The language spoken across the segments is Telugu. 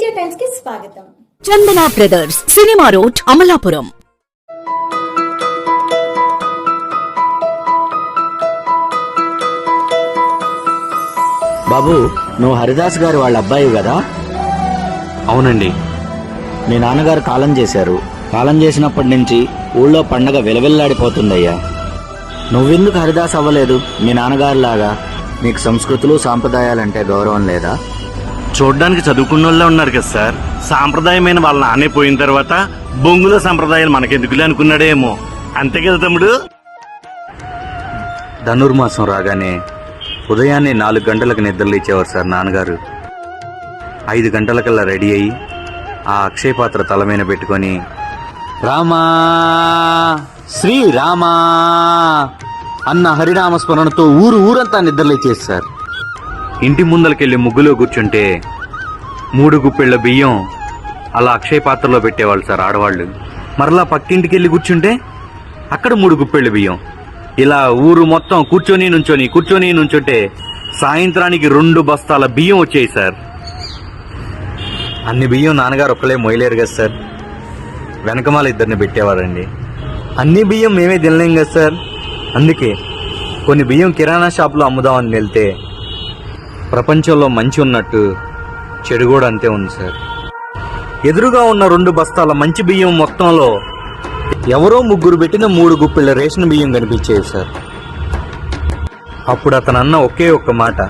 తేజ టైమ్స్కి స్వాగతం. Chandana brothers cinema road Amalapuram. బాబు నువ్వు హరిదాస్ గారి వాళ్ళ అబ్బాయి కదా? అవునండి. మీ నాన్నగారు కాలం చేశారు. కాలం చేసినప్పటి నుంచి ఊళ్ళో పండగ వెలవెల్లాడిపోతుందయ్యా. నువ్వెందుకు హరిదాస్ అవ్వలేదు? మీ నాన్నగారిలాగా. నీకు సంస్కృతులు సాంప్రదాయాలంటే గౌరవం లేదా? చూడ్డానికి చదువుకున్న వాళ్ళే ఉన్నారు కదా సార్. సాంప్రదాయమైన వాళ్ళ నానే పోయిన తర్వాత బొంగుల సాంప్రదాయాలు మనకెందుకులే అనుకున్నాడేమో. అంతే కదా తమ్ముడు? ధనుర్మాసం రాగానే ఉదయాన్నే నాలుగు గంటలకు నిద్రలేచేవారు సార్ నాన్నగారు. ఐదు గంటలకల్లా రెడీ అయ్యి ఆ అక్షయ పాత్ర తల మీద పెట్టుకొని రామా శ్రీరామా అన్న హరినామ స్మరణతో ఊరు ఊరంతా నిద్రలేచేసి సార్. ఇంటి ముందలకెళ్ళి ముగ్గులో కూర్చుంటే మూడు గుప్పెళ్ళ బియ్యం అలా అక్షయ పాత్రలో పెట్టేవాళ్ళు సార్ ఆడవాళ్ళు. మరలా పక్కింటికి వెళ్ళి కూర్చుంటే అక్కడ మూడు గుప్పెళ్ళ బియ్యం. ఇలా ఊరు మొత్తం కూర్చొని నుంచొని కూర్చొని నుంచుంటే సాయంత్రానికి రెండు బస్తాల బియ్యం వచ్చాయి సార్. అన్ని బియ్యం నాన్నగారు ఒక్కలే మొయలేరు కదా సార్. వెనకమాల ఇద్దరిని పెట్టేవారండి. అన్ని బియ్యం మేమే తినలేం కదా సార్. అందుకే కొన్ని బియ్యం కిరాణా షాప్లో అమ్ముదామని వెళ్తే ప్రపంచంలో మంచి ఉన్నట్టు చెడు కూడా అంతే ఉంది సార్. ఎదురుగా ఉన్న రెండు బస్తాల మంచి బియ్యం మొత్తంలో ఎవరో ముగ్గురు పెట్టిన మూడు గుప్పిళ్ళ రేషన్ బియ్యం కనిపించేవి సార్. అప్పుడు అతను అన్న ఒకే ఒక్క మాట.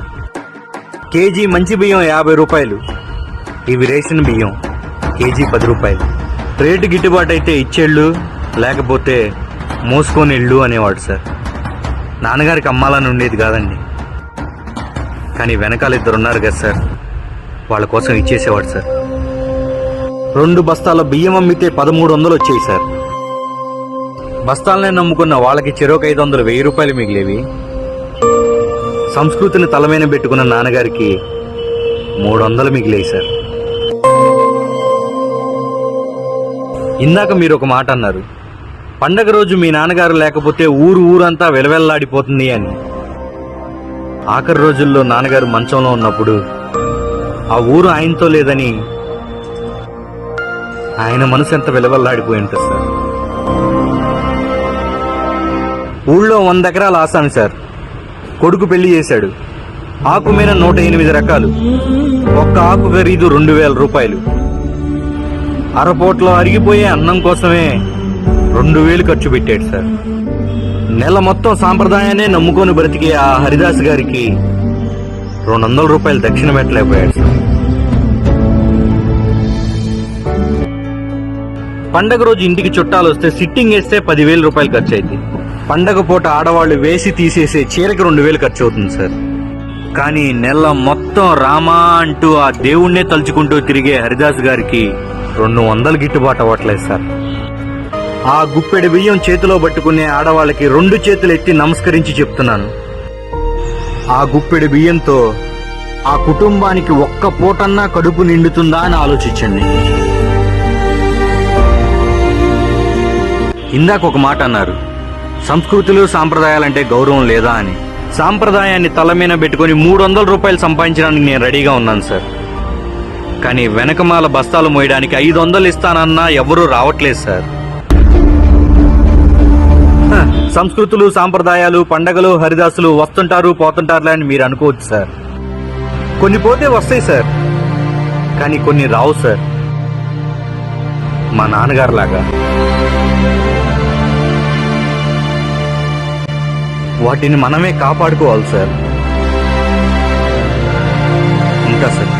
కేజీ మంచి బియ్యం యాభై రూపాయలు ఇవి రేషన్ బియ్యం కేజీ పది రూపాయలు. రేటు గిట్టుబాటు అయితే ఇచ్చేళ్ళు లేకపోతే మోసుకొని ఇళ్ళు అనేవాడు సార్. నాన్నగారికి అమ్మాలని ఉండేది కాదండి. కానీ వెనకాల ఇద్దరు ఉన్నారు కదా సార్. వాళ్ళ కోసం ఇచ్చేసేవాడు సార్. రెండు బస్తాల బియ్యం అమ్మితే పదమూడు వందలు వచ్చాయి సార్. బస్తాలనే నమ్ముకున్న వాళ్ళకి చెరోక ఐదు వందలు వెయ్యి రూపాయలు మిగిలేవి. సంస్కృతిని తలమైన పెట్టుకున్న నాన్నగారికి మూడు వందలు మిగిలేవి సార్. ఇందాక మీరు ఒక మాట అన్నారు. పండగ రోజు మీ నాన్నగారు లేకపోతే ఊరు ఊరంతా వెలవెల్లాడిపోతుంది అని. ఆఖరి రోజుల్లో నాన్నగారు మంచంలో ఉన్నప్పుడు ఆ ఊరు ఆయనతో లేదని ఆయన మనసు ఎంత వెలవల్లాడిపోయి ఉంటుంది సార్. ఊళ్ళో వంద ఎకరాల ఆసాను సార్. కొడుకు పెళ్ళి చేశాడు. ఆకు మీద నూట ఎనిమిది రకాలు. ఒక్క ఆకు ఖరీదు రెండు వేల రూపాయలు. అరపోట్లో అరిగిపోయే అన్నం కోసమే రెండు వేలు ఖర్చు పెట్టాడు సార్. నెల మొత్తం సాంప్రదాయాన్ని నమ్ముకొని బ్రతికే ఆ హరిదాస్ గారికి రెండు వందల రూపాయలు దక్షిణ పెట్టలేకపోయాడు సార్. పండగ రోజు ఇంటికి చుట్టాలు వస్తే సిట్టింగ్ వేస్తే పదివేల రూపాయలు ఖర్చు అయింది పండగ పూట ఆడవాళ్ళు వేసి తీసేసే చీరకి రెండు వేలు ఖర్చు అవుతుంది సార్. కానీ నెల మొత్తం రామా అంటూ ఆ దేవుణ్ణే తలుచుకుంటూ తిరిగే హరిదాస్ గారికి రెండు వందలు గిట్టుబాటు అవ్వట్లేదు సార్. ఆ గుప్పెడు బియ్యం చేతిలో పట్టుకునే ఆడవాళ్ళకి రెండు చేతులు ఎత్తి నమస్కరించి చెప్తున్నాను. ఆ గుప్పెడు బియ్యంతో ఆ కుటుంబానికి ఒక్క పూటన్నా కడుపు నిండుతుందా అని ఆలోచించండి. ఇందాక ఒక మాట అన్నారు సంస్కృతులు సాంప్రదాయాలంటే గౌరవం లేదా అని. సాంప్రదాయాన్ని తల మీద పెట్టుకుని మూడు వందల రూపాయలు సంపాదించడానికి నేను రెడీగా ఉన్నాను సార్. కానీ వెనకమాల బస్తాలు మోయడానికి ఐదు వందలు ఇస్తానన్నా ఎవరూ రావట్లేదు సార్. సంస్కృతులు సాంప్రదాయాలు పండగలు హరిదాసులు వస్తుంటారు పోతుంటారులే అని మీరు అనుకోవచ్చు సార్. కొన్ని పోతే వస్తాయి సార్. కానీ కొన్ని రావు సార్. మా నాన్నగారు లాగా వాటిని మనమే కాపాడుకోవాలి సార్. ఉంటా సార్.